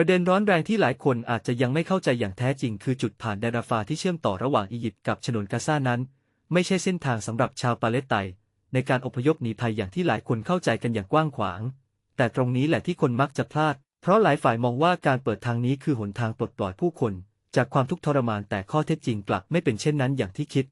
ประเด็นร้อนแรงที่หลายคนอาจจะยังไม่เข้าใจอย่างแท้จริงคือจุดผ่านแดนราฟาที่เชื่อมต่อระหว่างอียิปต์กับฉนวนกาซานั้น ไม่ใช่เส้นทางสำหรับชาวปาเลสไตน์ในการอพยพหนีภัยอย่างที่หลายคนเข้าใจกันอย่างกว้างขวาง แต่ตรงนี้แหละที่คนมักจะพลาด เพราะหลายฝ่ายมองว่าการเปิดทางนี้คือหนทางปลดปล่อยผู้คน จากความทุกข์ทรมานแต่ข้อเท็จจริงกลับไม่เป็นเช่นนั้นอย่างที่คิด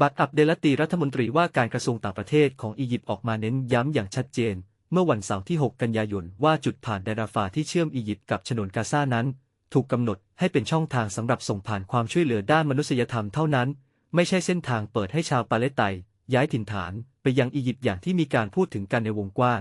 บัตอับเดลตีรัฐมนตรีว่าการกระทรวงต่างประเทศของอียิปต์ออกมาเน้นย้ำอย่างชัดเจน เมื่อวันเสาร์ที่ 6 กันยายนว่าจุดผ่านแดนราฟาที่เชื่อมอียิปต์กับฉนวนกาซานั้น ถูกกำหนดให้เป็นช่องทางสำหรับส่งผ่านความช่วยเหลือด้านมนุษยธรรมเท่านั้น ไม่ใช่เส้นทางเปิดให้ชาวปาเลสไตน์ย้ายถิ่นฐานไปยังอียิปต์อย่างที่มีการพูดถึงกันในวงกว้าง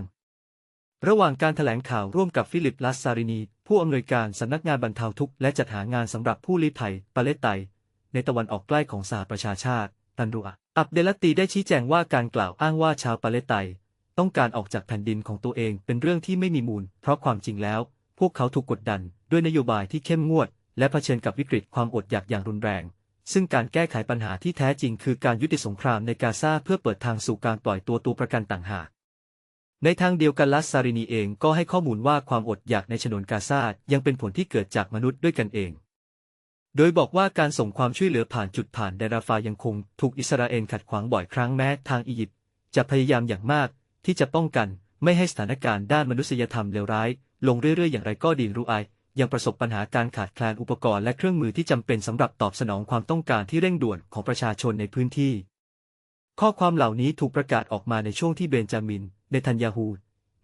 ระหว่างการถแถลงข่าวร่วมกับฟิลิปลัสซารินี ผู้อำนวยการสำนักงานบรรเทาทุกข์และจัดหางานสำหรับผู้ลี้ภัยปาเลสไตน์ในตะวันออกใกล้ของสหประชาชาติตันรุอะอับเดลตีได้ชี้แจงว่าการกล่าวอ้างว่าชาวปาเลสไตน์ ต้องการออกจากแผ่นดินของตัวเองเป็นเรื่องที่ไม่มีมูล เพราะความจริงแล้ว พวกเขาถูกกดดันด้วยนโยบายที่เข้มงวด และเผชิญกับวิกฤตความอดอยากอย่างรุนแรง ซึ่งการแก้ไขปัญหาที่แท้จริงคือการยุติสงครามในกาซาเพื่อเปิดทางสู่การปล่อยตัวตัวประกันต่างหากในทางเดียวกันลัสซารินีเองก็ให้ข้อมูลว่าความอดอยากในฉนวนกาซายังเป็นผลที่เกิดจากมนุษย์ด้วยกันเอง โดยบอกว่าการส่งความช่วยเหลือผ่านจุดผ่านแดราฟายังคง ถูกอิสราเอลขัดขวางบ่อยครั้งแม้ทางอียิปต์จะพยายามอย่างมาก ที่จะป้องกันไม่ให้สถานการณ์ด้านมนุษยธรรมเลวร้าย ลงเรื่อยๆ อย่างไรก็ดีรู้ไอยังประสบปัญหาการขาดแคลนอุปกรณ์และเครื่องมือที่จำเป็นสำหรับตอบสนองความต้องการที่เร่งด่วนของประชาชนในพื้นที่ ข้อความเหล่านี้ถูกประกาศออกมาในช่วงที่เบนจามิน เนทันยาฮู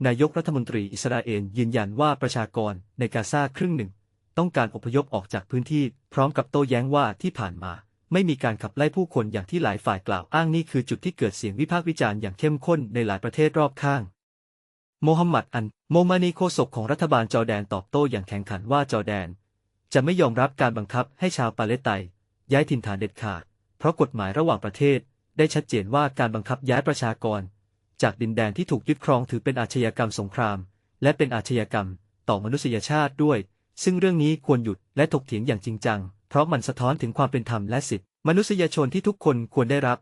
นายกรัฐมนตรีอิสราเอลยืนยันว่าประชากรในกาซาครึ่งหนึ่ง ต้องการอพยพออกจากพื้นที่ พร้อมกับโต้แย้งว่าที่ผ่านมา ไม่มีการขับไล่ผู้คนอย่างที่หลายฝ่ายกล่าวอ้างนี่คือจุดที่เกิดเสียงวิพากษ์วิจารณ์อย่างเข้มข้นในหลายประเทศรอบข้าง โมฮัมหมัดอัน โมมานีโคศกของรัฐบาลจอร์แดนตอบโต้อย่างแข็งขันว่าจอร์แดน จะไม่ยอมรับการบังคับให้ชาวปาเลสไตน์ย้ายถิ่นฐานเด็ดขาด เพราะกฎหมายระหว่างประเทศ ได้ชัดเจนว่าการบังคับย้ายประชากร จากดินแดนที่ถูกยึดครองถือเป็นอาชญากรรมสงคราม และเป็นอาชญากรรม ต่อมนุษยชาติด้วย ซึ่งเรื่องนี้ควรหยุดและถกเถียงอย่างจริงจัง เพราะมันสะท้อนถึงความเป็นธรรมและสิทธิมนุษยชนที่ทุกคนควรได้รับ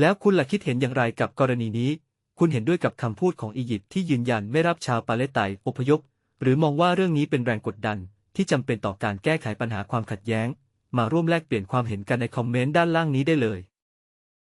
แล้วคุณล่ะคิดเห็นอย่างไรกับกรณีนี้ คุณเห็นด้วยกับคำพูดของอียิปต์ที่ยืนยันไม่รับชาวปาเลสไตน์อพยพ หรือมองว่าเรื่องนี้เป็นแรงกดดัน ที่จำเป็นต่อการแก้ไขปัญหาความขัดแย้ง มาร่วมแลกเปลี่ยนความเห็นกันในคอมเมนต์ด้านล่างนี้ได้เลย